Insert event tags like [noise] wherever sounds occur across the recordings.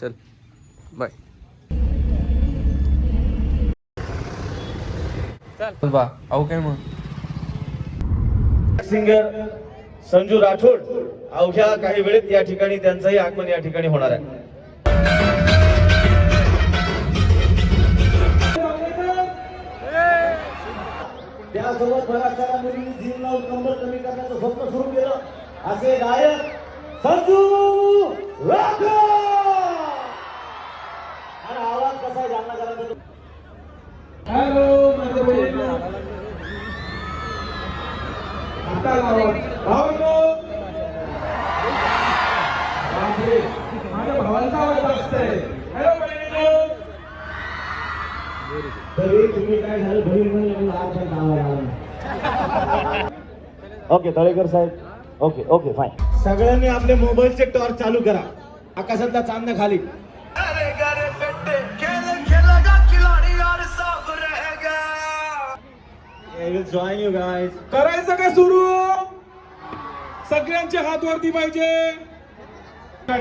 चल बाय चल. बा अहो काय मग? सिंगर संजू राठोड अवघ्या काही वेळेत या ठिकाणी त्यांचंही आगमन या ठिकाणी होणार आहे. त्यासोबत बऱ्याच मुलींनी जीव लावून कंबर कमी करण्याचं स्वप्न सुरू केलं. असे गायक संजू राठोड आणि आवाज कसा आहे जालना करायचा तो हॅलो माझ्या बहिणींनो आता लावा. भावांनो बापरे माझ्या भावांचा आवाज असतंय. हॅलो बहिणींनो तरी तुम्ही काय झालं? बहीण म्हणून म्हणून आज पण नाव आलं. ओके तळेकर साहेब. ओके ओके फाईन सगळ्यांनी आपले मोबाईलचे टॉर्च चालू करा. आकाशातला चांद खाली जॉईन यू गाईज करायचं का सुरू? सगळ्यांचे हात वरती पाहिजे.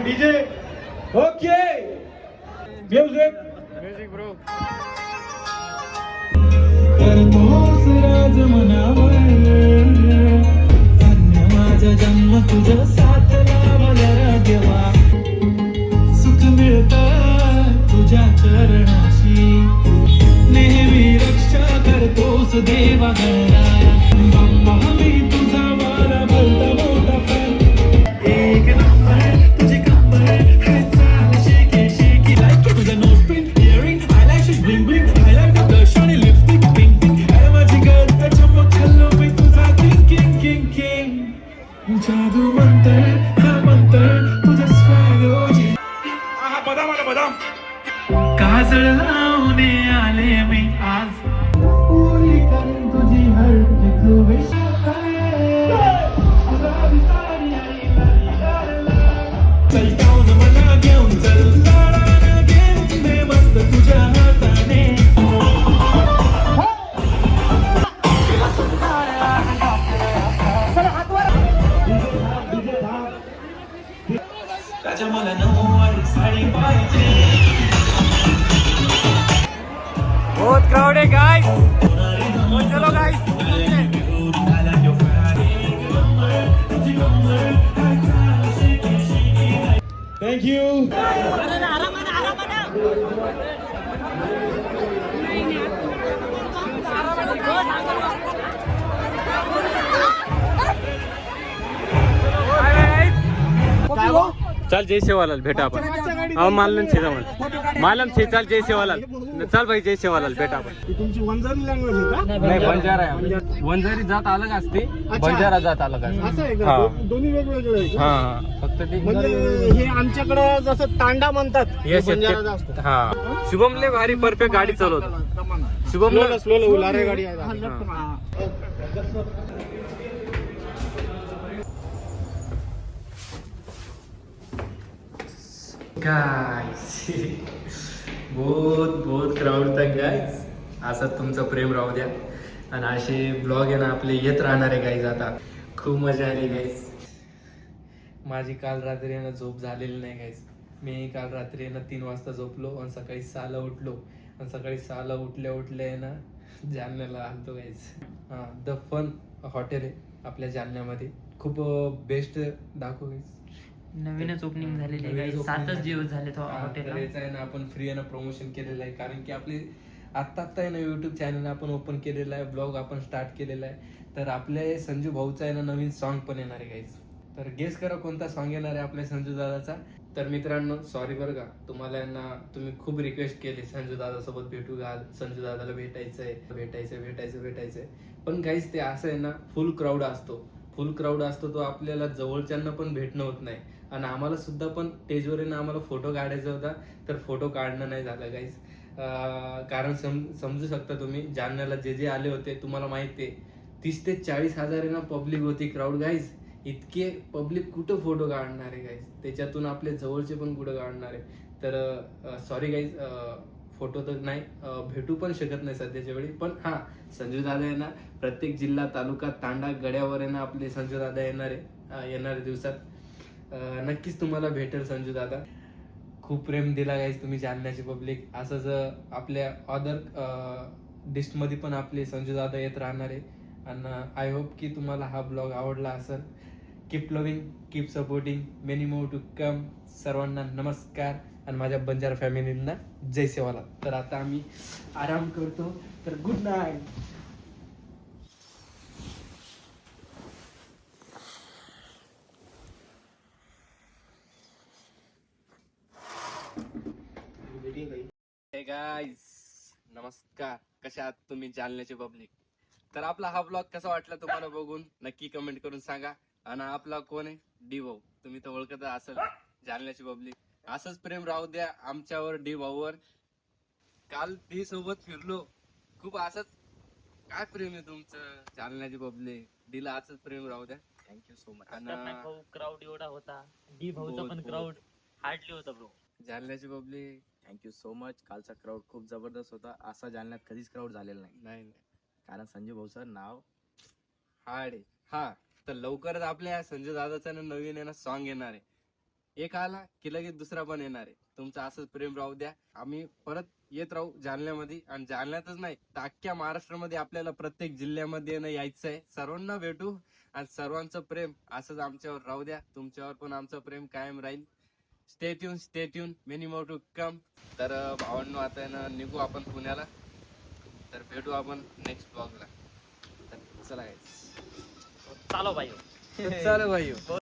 डीजे. ओके. म्युझिक करतोस राज मनावर. धन्य माझा जन्म तुझ साथ करतोस देवा गणराया बाप्पा मी तुझा वारा भलता मोठा fan. एक नंबर तुझी कंबर हाय चाल शेकी शेकी like it. तुझं blush आणि lipstick, pink pink. अरे माझी girl, चमक खाल्लो मी तुझा king king king king. जादू मंतर हा मंतर तुझा swag ओजी. हा बदाम आला बदाम काजळ मस्त तुझ्या हाताने राजा मला नऊवारी साडी पाहिजे बहुत क्राउड है गाइस चलो गाइस थँक्यू चल जय सेवालाल भेटा आपण. अहो मालम शेजामल मालम छे चल जय सेवालाल चल भाई जय सेवालाल भेटा आपण. तुमची वंजारी लँग्वेज आहे का? नाही बंजारा आहे वंजारी जात अलग असते बंजारा जात अलग असं आहे असते का? हा. दो- दोन्ही वेगवेगळे आहे का? हा हा. फक्त ते म्हणजे हे आमच्याकडे जसं तांडा म्हणतात Yes, yes, बंजारा ते- जास्त. हा. शुभम लय भारी परफेक्ट गाडी चालवतो. शुभम स्लो स्लो लारे गाडी आहे. हा. गाईस [laughs] बहुत बहुत क्राऊड था गाईज असं तुमचं प्रेम राहू द्या. आणि असे ब्लॉग आहे ना आपले येत राहणार आहे गाईज आता. खूप मजा आली गाईज माझी काल रात्री आहे झोप झालेली नाही गाईज मी काल रात्री आहे तीन वाजता झोपलो आणि सकाळी सहाला उठलो. आणि सकाळी सहाला उठल्या उठल्या आहे ना जालन्याला आलतो गाईज हां द फन हॉटेल आहे आपल्या जालन्यामध्ये. खूप बेस्ट दाखव गाईज नवीनच ओपनिंग झालेली आहे नवीनच guys. opening सातच. दिवस झाले तो हा, हॉटेलला याचं आहे ना आपण फ्री आहे ना प्रमोशन केलेलं आहे. कारण की आपले आत्ता आत्ता आहे ना युट्यूब चॅनल आपण ओपन केलेलं आहे ब्लॉग आपण स्टार्ट केलेला आहे. तर आपल्या संजू भाऊचा आहे ना नवीन सॉन्ग पण येणार आहे गाईज तर गेस करा कोणता सॉन्ग येणार आहे आपल्या संजू दादाचा. तर मित्रांनो सॉरी बरं का तुम्हाला यांना तुम्ही खूप रिक्वेस्ट केली संजू दादा सोबत भेटू घाल संजू दादाला भेटायचंय भेटायचंय भेटायचं भेटायचंय. पण काहीच ते असं आहे ना फुल क्राऊड असतो. फुल क्राऊड असतो तो आपल्याला जवळच्यांना पण भेटणं होत नाही. आणि आम्हाला सुद्धा पण स्टेजवर येणं आम्हाला फोटो काढायचा होता तर फोटो काढणं नाही झालं गाईज कारण सम समजू शकता तुम्ही जालन्याला जे जे आले होते तुम्हाला माहिती आहे तीस ते चाळीस हजार आहे ना पब्लिक होती क्राऊड गाईज इतके पब्लिक कुठं फोटो काढणार आहे गाईज त्याच्यातून आपले जवळचे पण कुठं काढणार आहे? तर सॉरी गाईज फोटो तर नाही भेटू पण शकत नाही सध्याच्या वेळी. पण हा संजू दादा आहे प्रत्येक जिल्हा तालुका तांडा गड्यावर आहे आपले संजू दादा येणार आहे येणाऱ्या दिवसात. नक्कीच तुम्हाला भेटेल संजू दादा. खूप प्रेम दिला गाईज तुम्ही जालन्याची पब्लिक असंच आपल्या अदर डिस्टमध्ये पण आपले संजू दादा येत राहणार. आहे आणि आय होप की तुम्हाला हा ब्लॉग आवडला असेल. Keep loving keep supporting many more to come सर्वांना नमस्कार. आणि माझ्या बंजारा फॅमिलींना जय सेवाला तर आता आम्ही आराम करतो. तर गुड नाईट गाईज नमस्कार. कशा आहात तुम्ही जालन्याचे पब्लिक तर आपला हा ब्लॉग कसा वाटला तुम्हाला बघून नक्की कमेंट करून सांगा. आणि आपला कोण आहे? डी भाऊ. तुम्ही तर ओळखत असेल जालन्याची पब्लिक असंच प्रेम राहू द्या आमच्यावर डी भाऊवर काल डी सोबत फिरलो. खूप असंच काय प्रेम आहे तुमचं? जालन्याची पब्लिक डीला असंच प्रेम राहू द्या. थँक्यू सो मच खतरनाक भाऊ क्राऊड एवढा होता. डी भाऊचा बहुत, पण. क्राऊड हार्डली होता bro जालन्याची public thank you so much कालचा क्राऊड खूप जबरदस्त होता. असा जालन्यात कधीच क्राऊड झालेला नाही. नाही नाही. कारण संजय भाऊचं नाव हार्ड आहे. हा तर लवकरच आपल्या संजय दादाचा ना नवीन आहे ना सॉन्ग येणार आहे. एक आला की लगेच दुसरा पण येणार आहे. तुमचं असंच प्रेम राहू द्या. आम्ही परत येत राहू जालन्यामध्ये. आणि जालन्यातच नाही तर अख्ख्या महाराष्ट्रामध्ये आपल्याला प्रत्येक जिल्ह्यामध्ये ना यायचं आहे. सर्वांना भेटू आणि सर्वांचं प्रेम असंच आमच्यावर राहू द्या. तुमच्यावर पण आमचं प्रेम कायम राहील. Stay tuned stay tuned many more to come तर भावांनो आता ना निघू आपण पुण्याला. तर भेटू आपण नेक्स्ट ब्लॉगला तर चला. चालो भाई. [laughs] चालेल भाई.